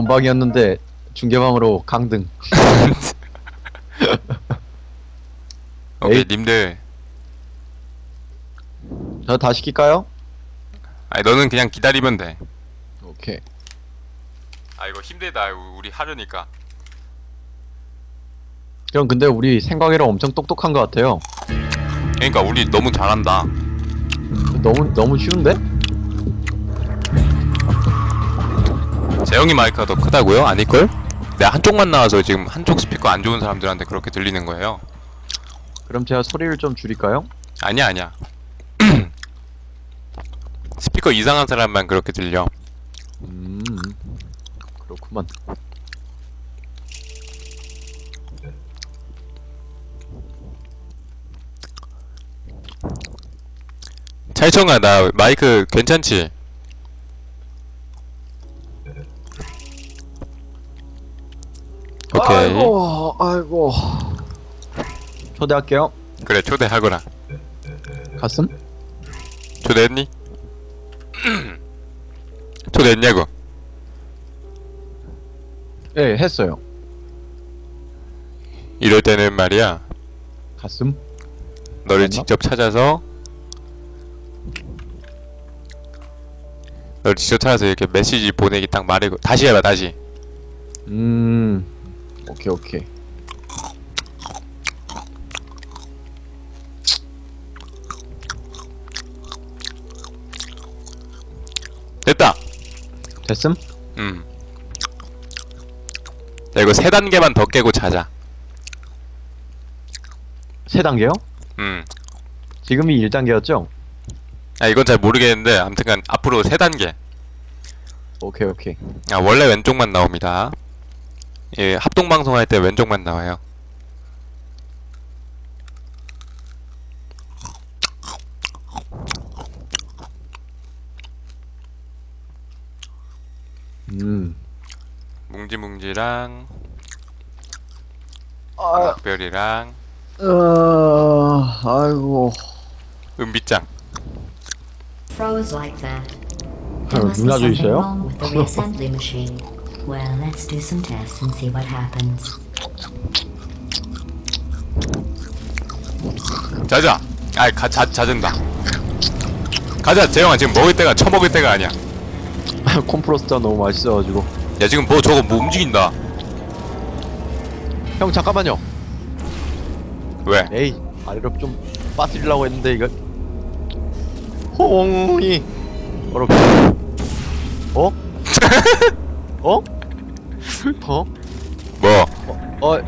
본방이었는데 중계방으로 강등. 오케이 에이. 님들 저 다 시 킬까요? 아니 너는 그냥 기다리면 돼아 오케이. 이거 힘들다 우리 하려니까 그럼 근데 우리 생각이랑 엄청 똑똑한 것 같아요. 그러니까 우리 너무 잘한다 너무 너무 쉬운데? 재영이 마이크가 더 크다고요? 아닐걸? 내가 한쪽만 나와서 지금 한쪽 스피커 안 좋은 사람들한테 그렇게 들리는 거예요 그럼 제가 소리를 좀 줄일까요? 아니야 아니야 스피커 이상한 사람만 그렇게 들려 음 그렇구만. 찰청아 나 마이크 괜찮지? 오케이 아이고 아이고. 초대할게요. 그래 초대하거라 가슴? 초대했니? 초대했냐고 예 했어요. 이럴 때는 말이야 가슴? 너를 맞나? 직접 찾아서 너를 직접 찾아서 이렇게 메시지 보내기 딱 말이고 다시 해봐 다시 음 오케이 오케이. 됐다 됐음? 음 야, 이거 세 단계만 더 깨고 자자 세 단계요? 음 지금이 1단계였죠? 아, 이건 잘 모르겠는데 아무튼간 앞으로 세 단계 오케이 오케이. 아 원래 왼쪽만 나옵니다 예 합동 방송할 때 왼쪽만 나와요 음. 뭉지뭉지랑 아, 막별이랑 어, 아이고. 은비짱 Froze like that. 어, There must be 누나 something 주이세요? Well, let's do some tests and see what happens. 자자 아이 가, 자, 자전다 가자 재영아 지금 먹을 때가 처먹을 때가 아니야 콤프로스트가 너무 맛있어가지고. 야 지금 뭐 저거 뭐 움직인다 형 잠깐만요. 왜? 에이 아래로 좀 빠뜨리려고 했는데 이거 홍이 어렵. 어? 어? 어? 뭐 어?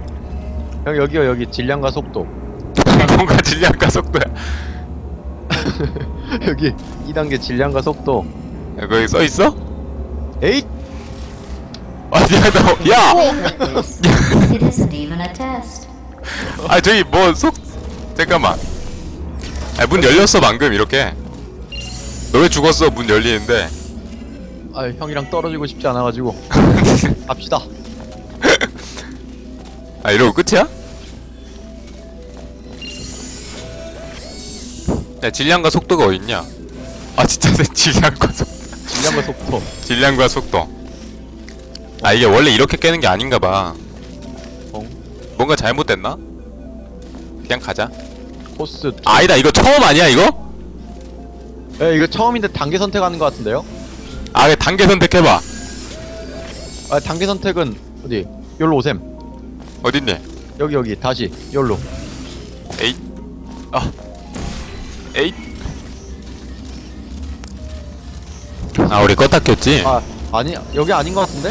형 여기요 여기 질량과 속도. 뭔가 질량과 속도야 여기 2단계 질량과 속도. 야, 거기 써있어? 에잇! 아니야. It isn't even a test. 아 저기 뭐 속 잠깐만 아 문 열렸어 방금 이렇게 너 왜 죽었어 문 열리는데 아 형이랑 떨어지고 싶지 않아가지고 갑시다. 아 이러고 끝이야? 야 질량과 속도가 어딨냐 아 진짜 내 질량과 속도 질량과 속도. 질량과 속도 아 이게 원래 이렇게 깨는 게 아닌가 봐 어? 뭔가 잘못됐나? 그냥 가자 코스. 아니다 이거 처음 아니야 이거? 예 이거 처음인데 단계 선택하는 것 같은데요? 아 그래, 단계 선택해봐 아 단계 선택은 어디? 열로 오셈. 어딨니? 여기 여기 다시 열로. 에잇 아 에잇 아 우리 껐다 켰지? 아 아니 여기 아닌 것 같은데?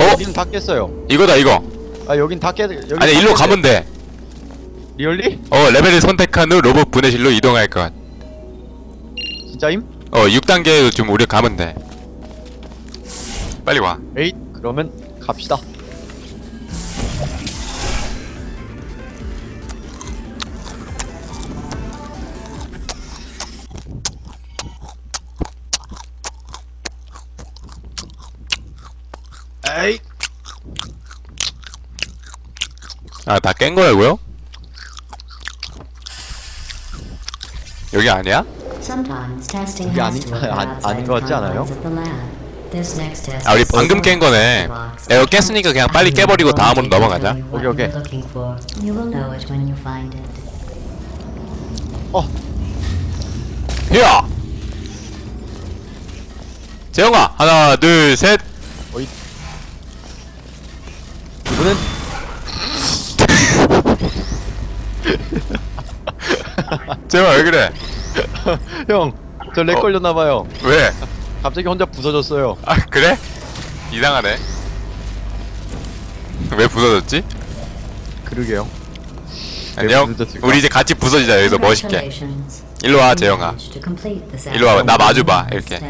어? 여기는 다 깼어요. 이거다 이거 아 여긴 다 깨. 여기 아니 다 일로 깼어요. 가면 돼 리얼리? 어 레벨을 선택한 후 로봇 분해실로 이동할 것. 진짜임? 어 6단계 좀 우리 가면 돼. 빨리 와. 에잇 그러면 갑시다. 에이 아 다 깬 거라고요? 여기 아니야? Sometimes testing 이게 has 아닌- to 아- outside 아닌 것 같지 않아요? confines of the lab. This next test 아 우리 is 방금 깬 거네 야 이거 깼으니까 그냥 빨리 깨버리고 다음으로 넘어가자 오케이 오케이. You will know it when you find it. 어 야! 재영아 하나 둘셋 이번엔 재영아 왜 그래 형 저 렉 어. 걸렸나봐요 왜? 갑자기 혼자 부서졌어요 아 그래? 이상하네 왜 부서졌지? 그러게요 안녕 부서졌을까? 우리 이제 같이 부서지자 여기서 멋있게. 일로 와 재영아 일로 와봐 나 마주봐. 이렇게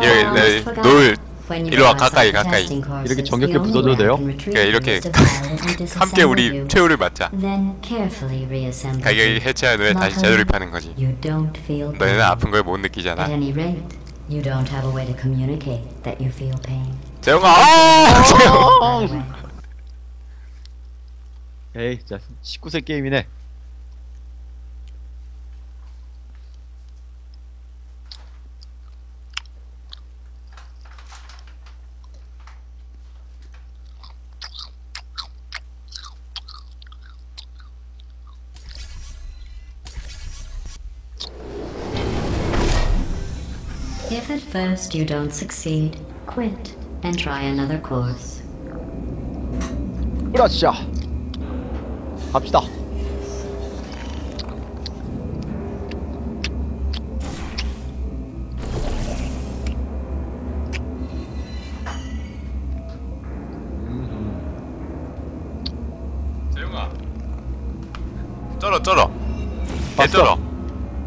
이렇게 forgot. 놀 일로 와, 가까이, 가까이. 이렇게 정겹게 I 돼요? 그래, you 이렇게 함께 우리 you, 최후를 맞자 가격이 you. 해체한 후에 다시 재조립하는 거지 You don't feel 너희는 pain. 아픈 걸 못 느끼잖아. 재영아 아! 에이 진짜 19세 게임이네 first you don't succeed, quit and try another course. 으라샤 갑시다 쩔어 쩔어 개 봤어. 쩔어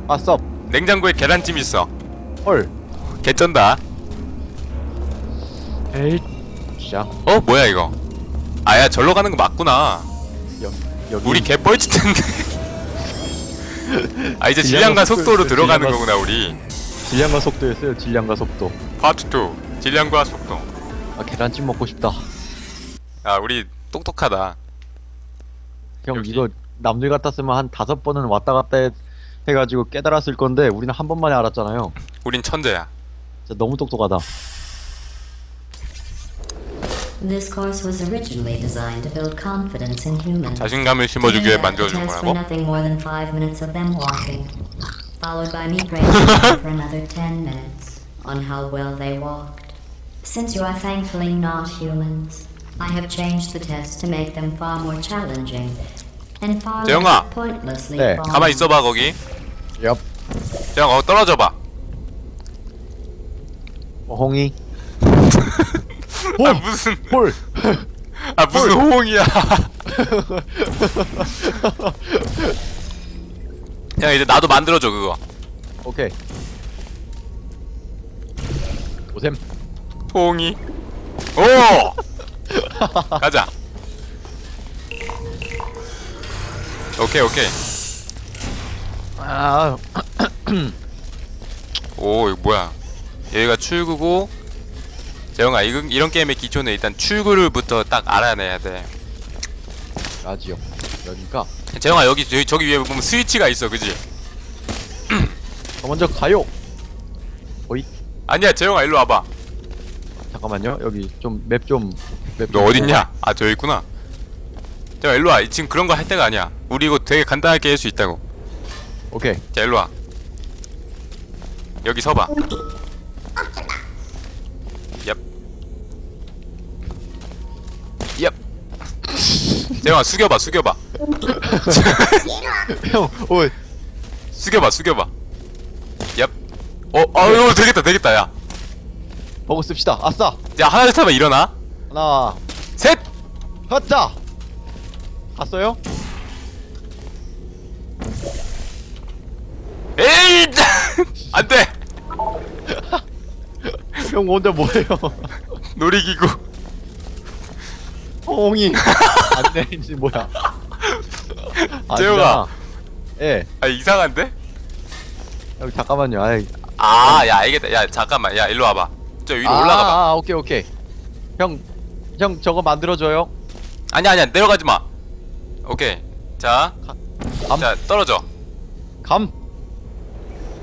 아썹 냉장고에 계란찜 있어 헐 개 쩐다. 에이 진짜 어 뭐야 이거? 아야 절로 가는 거 맞구나. 여, 여기. 우리 개 뻘짓한데. 아 이제 질량과 속도로 속도, 들어가는 거구나 우리. 질량과 속도였어요 질량과 속도. 파트 2 질량과 속도. 아 계란찜 먹고 싶다. 아 우리 똑똑하다. 형 역시. 이거 남들 같았으면 한 다섯 번은 왔다 갔다 해, 해가지고 깨달았을 건데 우리는 한 번만에 알았잖아요. 우린 천재야 진짜 너무 똑똑하다 This course was originally designed to build confidence in humans. 자신감을 심어주기에 Today, 만들어준 거라고? nothing more than five minutes of them walking, followed by me praising them for another ten minutes on how well they walked. Since you are thankfully not humans, I have changed the test to make them far more challenging and far 재영아. less pointlessly 네, boring. 가만 있어봐 거기 얍 재영 어 떨어져봐 어홍이? 아 무슨 홀. 아 무슨 호응이야? 야 이제 나도 만들어줘 그거. 오케이. 오셈. 호응이. 오! 가자. 오케이 오케이. 아 오 이거 뭐야 여기가 출구고 재영아 이거, 이런 게임의 기초는 일단 출구를부터 딱 알아내야 돼. 라지요 여기가 재영아 여기 저기, 저기 위에 보면 스위치가 있어 그지? 저 먼저 가요. 어이. 아니야 재영아 일로 와봐. 잠깐만요. 여기 좀 맵 좀 맵너 어딨냐? 아 저기 있구나. 재영아 일로 와. 지금 그런 거 할 때가 아니야. 우리 이거 되게 간단하게 할 수 있다고. 오케이. 자 일로 와. 여기 서봐 얍 얍. 재영아 숙여봐 숙여봐. 형오 숙여봐 숙여봐. 얍 어, 아유 되겠다 되겠다 야. 버그 씁시다. 아싸. 야 하나 둘 하면 일어나. 하나. 셋! 하자 갔어요? 에이 안돼 형 혼자 뭐해요? 놀이기구. 홍이. 안돼 이제 뭐야? 재영아. 예. 아 이상한데? 여기 잠깐만요. 아이. 아 야 알겠다. 야 잠깐만. 야 일로 와봐. 저 위로 아, 올라가봐. 아, 오케이 오케이. 형 형 저거 만들어줘요? 아니야 아니야. 내려가지 마. 오케이. 자. 감? 자 떨어져. 감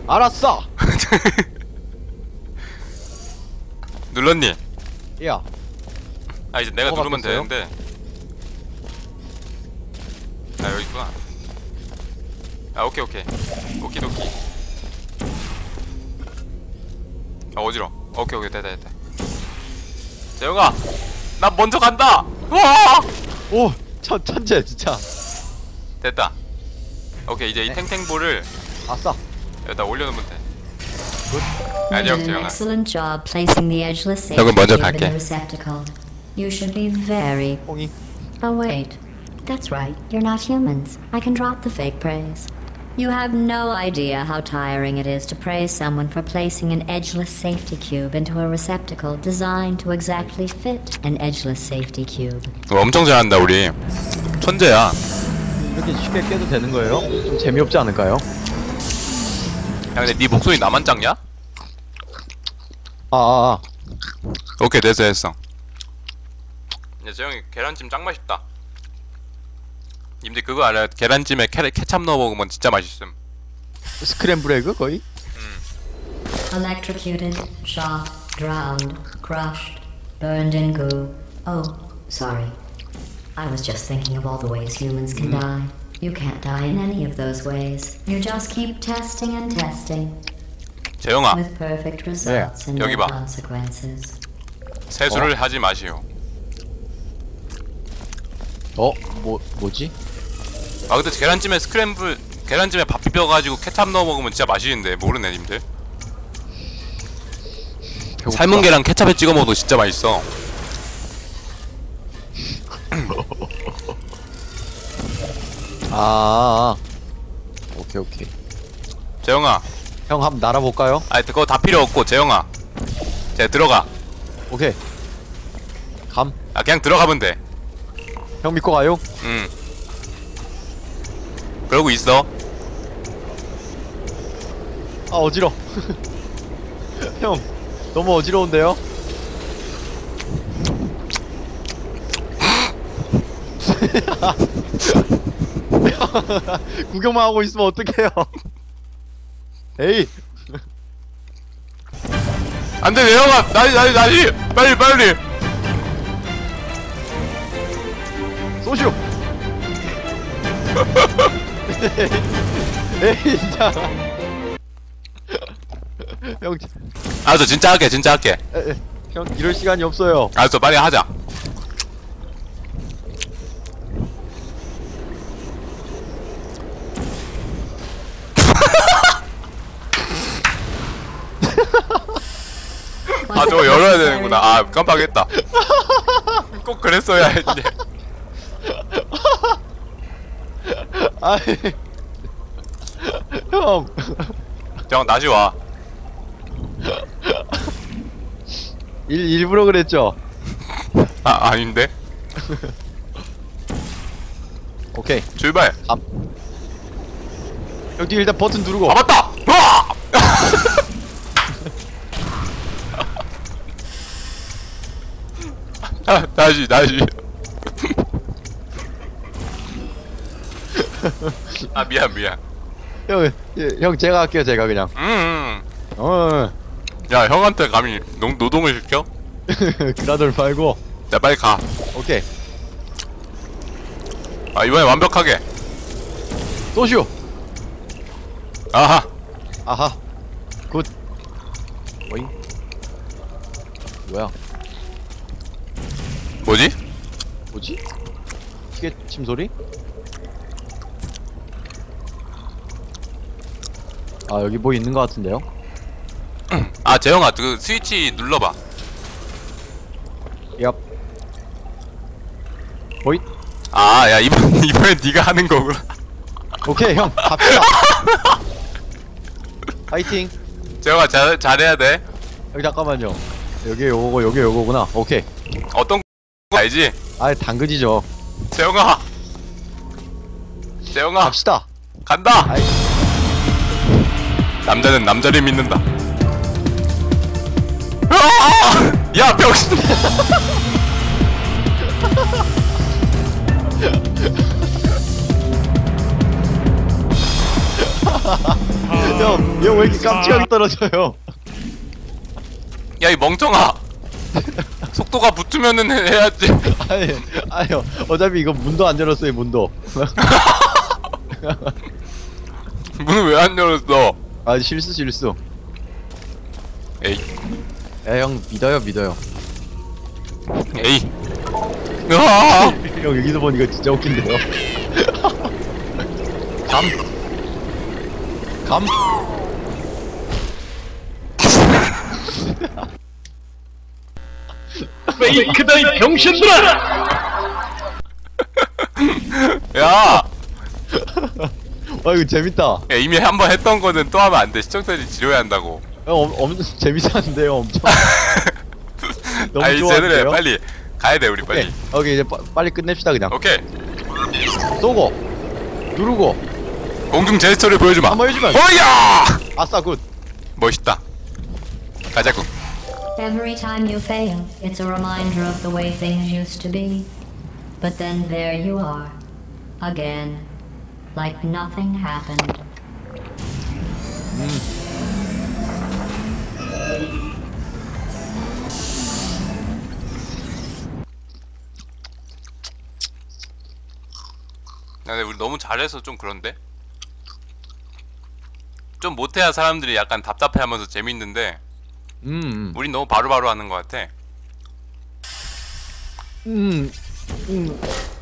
눌렀니? 야. 아 이제 내가 뭐가 누르면 바뀌었어요? 되는데. 아 여기 있구나. 아 오케이 오케이. 오키도키. 아 어지러 오케이 오케이. 됐다 됐다. 재영아 나 먼저 간다! 와! 오! 천, 천재 진짜. 됐다. 오케이 이제 이 네. 탱탱볼을 아싸. 여기다 올려놓으면 돼 안녕 did an 재영아 excellent job placing the edgeless safety 여긴 먼저 cube in 갈게. the receptacle. You should be very. 뽕이 Oh wait, that's right. You're not humans. I can drop the fake praise. You have no idea how tiring it is to praise someone for placing an edgeless safety cube into a receptacle designed to exactly fit an edgeless safety cube. 어, 엄청 잘한다 우리 천재야 이렇게 쉽게 깨도 되는 거예요? 좀 재미없지 않을까요? 야 근데 네 목소리 나만 작냐? 아아아 아, 아. 오케이 됐어 됐어 이제 재영이 계란찜 짱 맛있다 님들 그거 알아요? 계란찜에 캐, 케찹 넣어 먹으면 진짜 맛있음 스크램블 에그 거의? Electrocuted, shot, drowned, crushed, burned in goo. Oh, sorry. I was just thinking of all the ways humans can die. You can't die in any of those ways. You just keep testing and testing 재영아 with perfect results and 여기 no 봐. consequences. 세수를 하지 마시오 어? 뭐 뭐지? 아 근데 계란찜에 스크램블 계란찜에 밥 비벼가지고 케찹 넣어 먹으면 진짜 맛있는데 모르네 님들 배고프다. 삶은 계란 케찹에 찍어 먹어도 진짜 맛있어 아, 아, 아. 오케이 오케이 재영아 형 한번 날아볼까요? 아니 그거 다 필요 없고 재영아 제 들어가 오케이 감? 아 그냥 들어가면 돼음 형 믿고 가요? 그러고 있어 아 어지러 형 너무 어지러운데요? 구경만 하고 있으면 어떡해요? 에이. 안돼 재영아 나지 나지 나지 빨리 빨리. 쏘시오. 에이 진짜. 형, 알았어 진짜 할게 진짜 할게. 에, 에, 형 이럴 시간이 없어요. 알았어 빨리 하자 아 저거 되는구나 아 깜빡했다. 꼭 그랬어야 했는데 아이. 형. 형 다시 와. 일, 일부러 그랬죠? 아, 아닌데? 오케이. 출발! 여기 일단 버튼 누르고. 아, 맞다! 으아! 아, 다시, 다시. 아, 미안, 미안. 형, 예, 형 제가 할게요 제가 그냥 음, 음. 어 야, 형한테 감히 노, 노동을 시켜? 그라돌 말고 자, 빨리 가. 오케이 아, 이번에 완벽하게. 쏘슈 아하. 아하 굿 오잉 뭐야 뭐지? 뭐지? 시계 침 소리? 아 여기 뭐 있는 것 같은데요? 아, 재영아, 그 스위치 눌러봐. 얍 보잇 아, 야, 이번, 이번엔 네가 하는 거구나. 오케이 형 갑시다 파이팅 재영아, 잘, 잘해야 돼. 여기 잠깐만요 여기 요거고 여기 요거구나 오케이 어떤 거 알지? 아 당근이죠. 재영아! 재영아! 갑시다. 간다! 아이. 남자는 남자를 믿는다. 으아! 야 병신 형, 형왜 이렇게 깜찍하게 떨어져요? 야 이 멍청아 속도가 붙으면은 해- 해야지. 아니 아니요 어차피 이거 문도 안 열었어요 문도 문을 왜 안 열었어? 아 실수 실수 에이, 야 형 믿어요 믿어요 에이. 으아! 형 여기서 보니까 진짜 웃긴데요 감 감? 페이크다 이 병신들아! 야! 와 이거 재밌다 야, 이미 한 번 했던 거는 또 하면 안 돼. 시청자들이 지루해 한다고. 형 엄, 엄청 재밌었는데요 엄청 너무 해. 좋아하는데요? 빨리. 가야 돼, 우리 오케이 빨리. 오케이 이제 빠, 빨리 끝냅시다 그냥 오케이. 쏘고 누르고 공중 제스처를 보여주마. 한번 해주면 어야! 아싸 굿 멋있다. 가자고. Every time you fail, it's a reminder of the way things used to be. But then there you are, again, like nothing happened. 야, 근데 우리 너무 잘해서 좀 그런데? 좀 못해야 사람들이 약간 답답해하면서 재밌는데 음, 우린 너무 바로바로 하는 것 같아. 음, 음.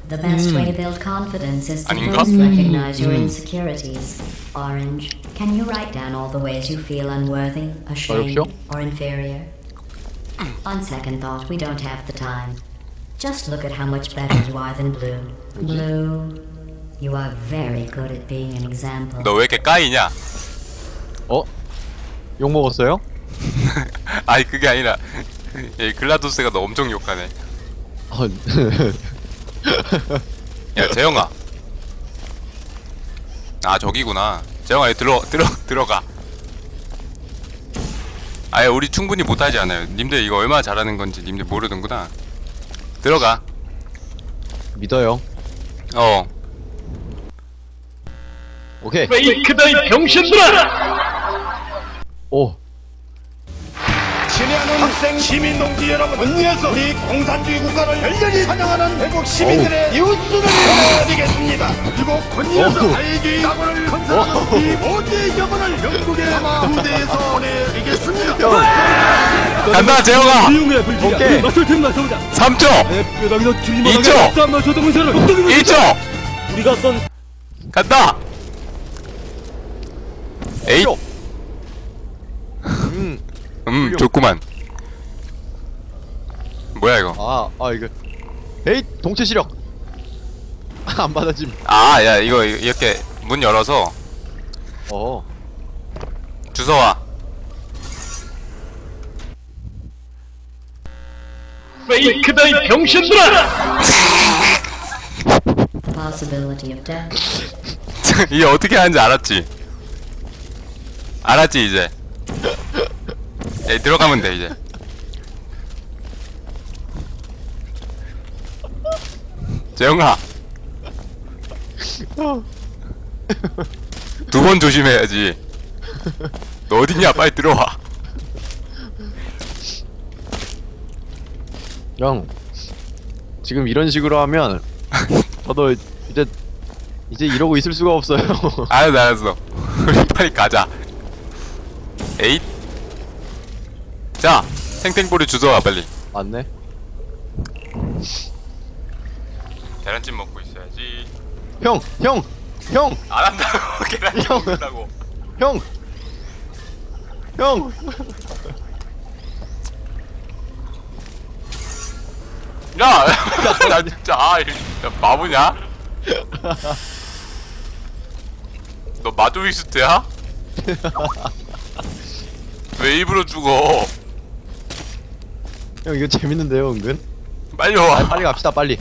The best Mm. way to build confidence is to first recognize your Mm. insecurities. Orange, can you write down all the ways you feel unworthy, ashamed, or inferior? On second thought, we don't have the time. Just look at how much better you are than Blue. Blue, you are very good at being an example. 너 왜 이렇게 까이냐? 어? 욕 먹었어요? 아니 그게 아니라 이 글라도스가 너 엄청 욕하네. 어, 야 재영아. 아 저기구나. 재영아 여기 들어 들어 들어가. 아예 우리 충분히 못하지 않아요. 님들 이거 얼마나 잘하는 건지 님들 모르는구나. 들어가. 믿어요. 어. 오케이. 페이크다 이 병신들아! 오. 학생 시민 동지 여러분 언니에서 우리 공산주의 국가를 열렬히 환영하는 대국 시민들의 이웃순을 보내드리겠습니다 그리고 권위에서. 알기 낙원을 건설하는. 이 모두의 영혼을 영국에 담아 무대에서 보내드리겠습니다 간다 불길이야 오케이. 맞설 텐가 서보자 3초. 내 뼈다귀도 이쪽. 줄임말하게 쌈 맞춰도 문제를 엉덩이 1초. 우리가 쏜 간다. 에이. 음. 음 좋구만. 뭐야 이거? 아, 아 이거. 에이, 동체 시력. 안 받아짐. 아 야 이거 이렇게 문 열어서 어. 주워 와. 페이크다 이 병신들아! The possibility of death. 이게 어떻게 하는지 알았지? 알았지 이제. 에 들어가면 돼 이제. 재영아. 두 번 조심해야지. 너 어딨냐? 빨리 들어와. 형. 지금 이런 식으로 하면 저도 이제 이제 이러고 있을 수가 없어요. 알았어 알았어. 우리 빨리 가자. 에잇. 자, 탱탱볼이 주워와 빨리. 맞네. 계란찜 먹고 있어야지. 형, 형, 형, 안 한다고 계란찜 형. 먹는다고. 형. 형. 야, 나 진짜 아, 이- 야, 바보냐? 너 마조이스트야? 왜 일부러 죽어? 형 이거 재밌는데요, 은근. 빨리 와. 아, 빨리 갑시다, 빨리.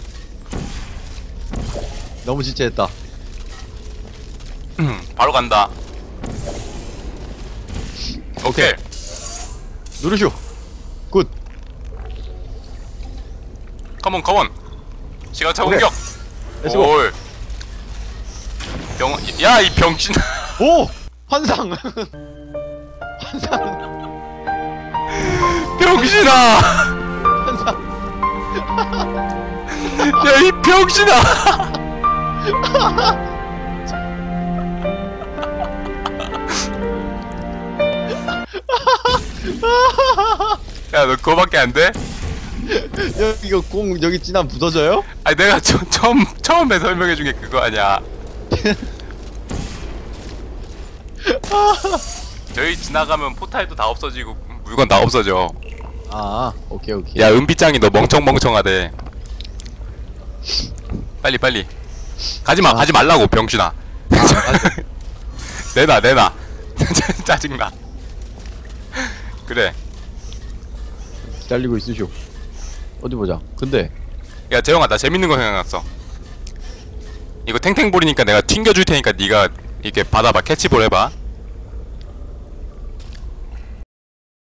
너무 지체했다. 음, 바로 간다. 오케이. 누르슈. 굿. 컴온, 컴온. 시간차 오케이. 공격. 렛츠고. 올. 병, 야, 이 병신. 오! 환상. 환상. 병신아. 야이 병신아 야 너 그거밖에 안 돼? 야 이거 공 여기 찌나 묻어져요? 아니 내가 처, 처음 처음에 설명해 준 게 그거 아니야. 저희 지나가면 포탈도 다 없어지고 물건 다 없어져. 아 오케이 오케이 야 은비짱이 너 멍청멍청하대. 빨리 빨리. 가지마 가지 말라고 병신아. 내놔 내놔. 짜증나. 그래. 기다리고 있으쇼 어디 보자 근데 야 재영아 나 재밌는 거 생각났어. 이거 탱탱볼이니까 내가 튕겨줄 테니까 네가 이렇게 받아봐 캐치볼 해봐.